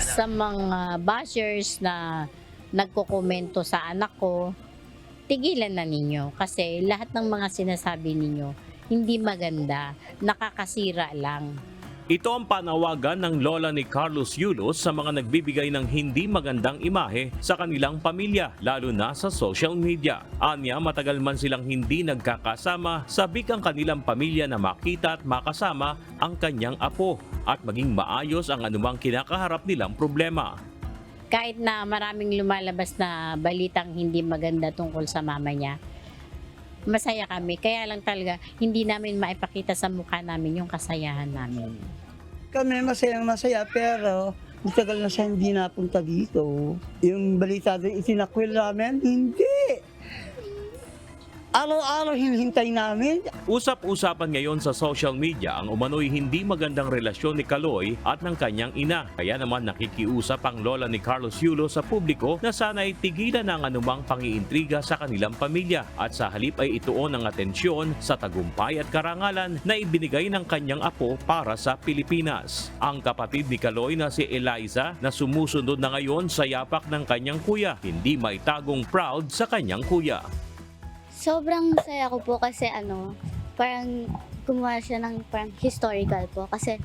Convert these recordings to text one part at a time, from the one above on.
sa mga bashers na nagkokomento sa anak ko, tigilan na ninyo kasi lahat ng mga sinasabi ninyo hindi maganda, nakakasira lang. Ito ang panawagan ng lola ni Carlos Yulos sa mga nagbibigay ng hindi magandang imahe sa kanilang pamilya, lalo na sa social media. Anya, matagal man silang hindi nagkakasama, sabik ang kanilang pamilya na makita at makasama ang kanyang apo at maging maayos ang anumang kinakaharap nilang problema. Kahit na maraming lumalabas na balitang hindi maganda tungkol sa mama niya, masaya kami. Kaya lang talaga, hindi namin maipakita sa mukha namin yung kasayahan namin. Kami masayang masaya pero matagal na siya hindi napunta dito. Yung balita din itinakwil namin, hindi. Araw-araw hinihintay namin. Usap-usapan ngayon sa social media ang umano'y hindi magandang relasyon ni Kaloy at ng kanyang ina. Kaya naman nakikiusap ang lola ni Carlos Yulo sa publiko na sana'y tigilan ang anumang pangiintriga sa kanilang pamilya at sa halip ay ituon ang atensyon sa tagumpay at karangalan na ibinigay ng kanyang apo para sa Pilipinas. Ang kapatid ni Kaloy na si Eliza na sumusunod na ngayon sa yapak ng kanyang kuya, hindi maitagong proud sa kanyang kuya. Sobrang saya ko po kasi ano, parang gumawa siya ng parang historical po kasi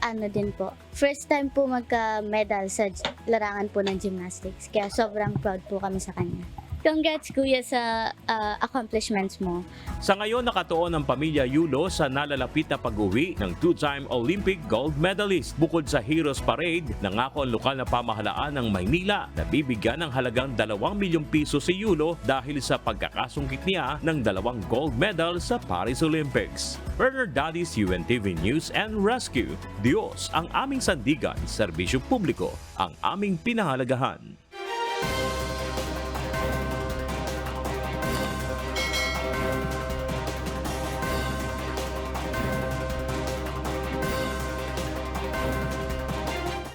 ano din po. First time po magka-medal sa larangan po ng gymnastics. Kaya sobrang proud po kami sa kanya. Congrats kuya sa ah, accomplishments mo. Sa ngayon nakatuon ang pamilya Yulo sa nalalapit na pag-uwi ng two-time Olympic gold medalist. Bukod sa Heroes Parade, nangako ang lokal na pamahalaan ng Maynila na bibigyan ng halagang 2 milyong piso si Yulo dahil sa pagkakasungkit niya ng dalawang gold medal sa Paris Olympics. Bernard Daddy's UNTV News and Rescue. Diyos ang aming sandigan, serbisyo publiko ang aming pinahalagahan.